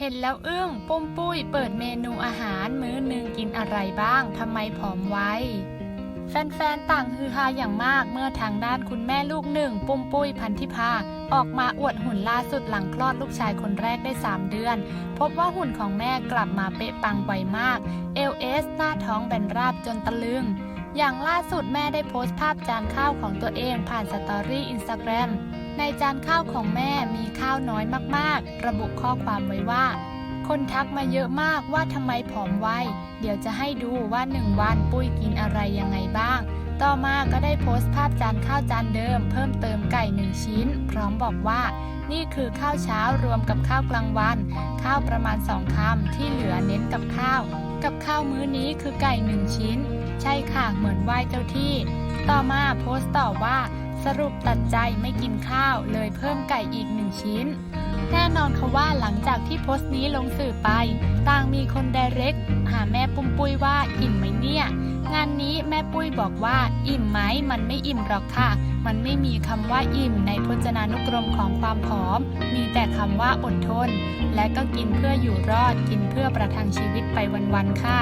เห็นแล้วอึ้งปุ้มปุ้ยเปิดเมนูอาหารมื้อหนึ่งกินอะไรบ้างทำไมผอมไวแฟนๆ ต่างฮือฮาอย่างมากเมื่อทางด้านคุณแม่ลูกหนึ่ง ปุ้มปุ้ยพันธิพาออกมาอวดหุ่นล่าสุดหลังคลอดลูกชายคนแรกได้ 3 เดือน พบว่าหุ่นของแม่กลับมาเป๊ะปังไวมากเอลเอสหน้าท้องแบนราบจนตะลึง อย่างล่าสุดแม่ได้โพสต์ภาพจานข้าวของตัวเองผ่านสตอรี่อินสตาแกรม ในจานข้าวของแม่มีข้าวน้อยมากๆ ระบุข้อความไว้ว่า คนทักมาเยอะมากว่าทำไมผอมไว เดี๋ยวจะให้ดูว่าหนึ่งวันปุ้ยกินอะไรยังไงบ้าง ต่อมาก็ได้โพสต์ภาพจานข้าวจานเดิม เพิ่มเติมไก่หนึ่งชิ้น พร้อมบอกว่านี่คือข้าวเช้ารวมกับข้าวกลางวัน ข้าวประมาณสองคำที่เหลือเน้นกับข้าว กับข้าวมื้อนี้คือไก่หนึ่งชิ้น ใช่ค่ะเหมือนไหว้เจ้าที่ ต่อมาโพสต์ต่อว่า สรุปตัดใจไม่กินข้าวเลยเพิ่มไก่อีกหนึ่งชิ้น แน่นอนค่ะว่าหลังจากที่โพสต์นี้ลงสื่อไป ต่างมีคนไดเรกหาแม่ปุ้มปุ้ยว่าอิ่มไหมเนี่ย งานนี้แม่ปุ้ยบอกว่า อิ่มไหมมันไม่อิ่มหรอกค่ะ มันไม่มีคำว่าอิ่มในพจนานุกรมของความผอม มีแต่คำว่าอดทน และก็กินเพื่ออยู่รอดกินเพื่อประทังชีวิตไปวันๆค่ะ